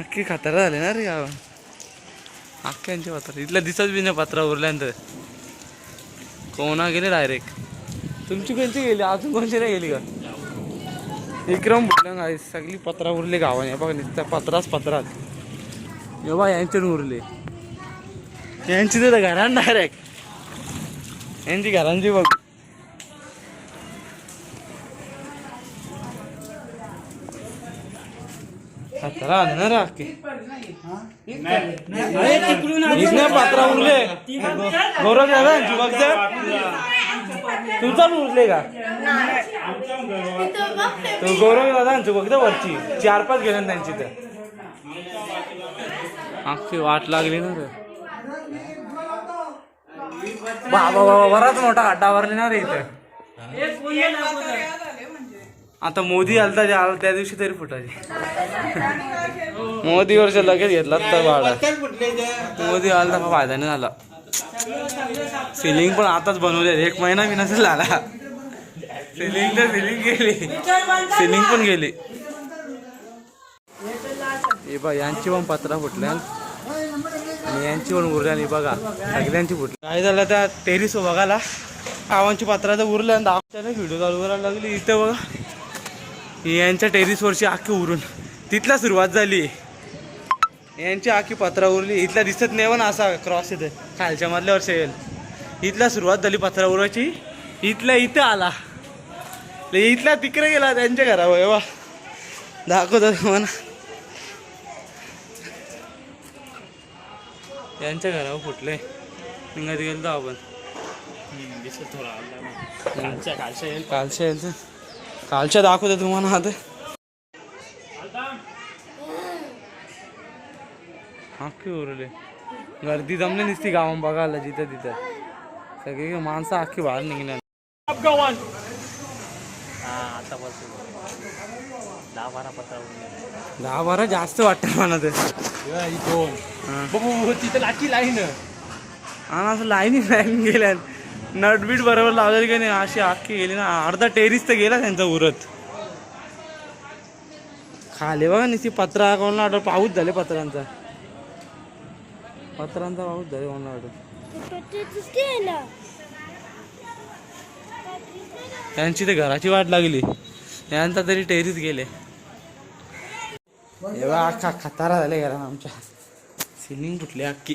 अख्खी खतरा झाले ना रे गाव अख्ख्यांचे पत्र इथल्या दिसत बी नाही पात्रा उरल्यानंतर. कोणा गेले डायरेक्ट तुमची कोणची गेली? अजून कोणची नाही गेली का? विक्रम बुटलं काय सगळी पत्रा उरली गावाने. बघा नुसत्या पत्राच पत्रात हे बा यांचे उरले. यांची तर घरान डायरेक्ट यांची घरांची बघ. खतरा आले ना रे अख्खे इथनं पात्रा उरले. गौरव दादा जुबकचं तुमचा पण उरले का? तो गौरव दादा जुबकचं वरची. चार पाच गेले ना त्यांची तर. अख्खी वाट लागली ना रे. बाबा बाबा बराच मोठा खड्डा भरले ना रे इथं. आता मोदी आलता जे आला त्या दिवशी तरी फुटायची. मोदी वर्ष लगेच घेतला तर वाडा मोदी आला तर फायदा नाही झाला. सिलिंग पण आताच बनवले एक महिना बी नसेल आला सिलिंग तर सिलिंग गेली. सिलिंग पण गेली. हे बघ यांची पण पत्रा फुटल्या. आणि यांची पण उरल्या. आणि बघा सगळ्यांची फुटली काय झालं त्या टेरिस बघायला. आवांची पत्रा तर उरल्या. आणि व्हिडिओ चालू करायला लागली. इथं बघा. यांच्या टेरिसवरची आखी उरून. तिथला सुरुवात झाली. यांची आखी पत्रा उरली. इथला दिसत नाही पण असा क्रॉस इथे खालच्या मधल्या वर्ष येईल इथला सुरुवात झाली पत्रा उरायची. इथल्या इथं आला. ले इथल्या तिकडे गेला त्यांच्या घरावर. वा दाखवतो तुम्हाला. त्यांच्या घरावर फुटले निघत गेलो आपण. कालच्या यायचं कालच्या दाखवतो तुम्हाला आता. अख्खी उरले गर्दी जमली नसती गावात बघायला जिथं तिथं सगळी माणसं अख्खी बाहेर निघणार दहा बारा जास्त वाटतं मला ते तिथं लाची लाईन आणि असं लाईनी लाईन गेल्या नटबीट बरोबर लावलेली की नाही? अशी अख्खी गेली ना. अर्धा टेरिस तर गेला त्यांचा उरत. खाली बघा नुसती पत्रा कोणाला ऑर्डर पाऊस झाले पत्रांचा. पत्रांचा पाऊस झाले कोणाला ऑर्डर त्यांची तर घराची वाट लागली. यांचा तरी टेरिस गेले. एवढा अख्खा खतारा झाले घरा आमच्या. सिलिंग फुटली अख्खी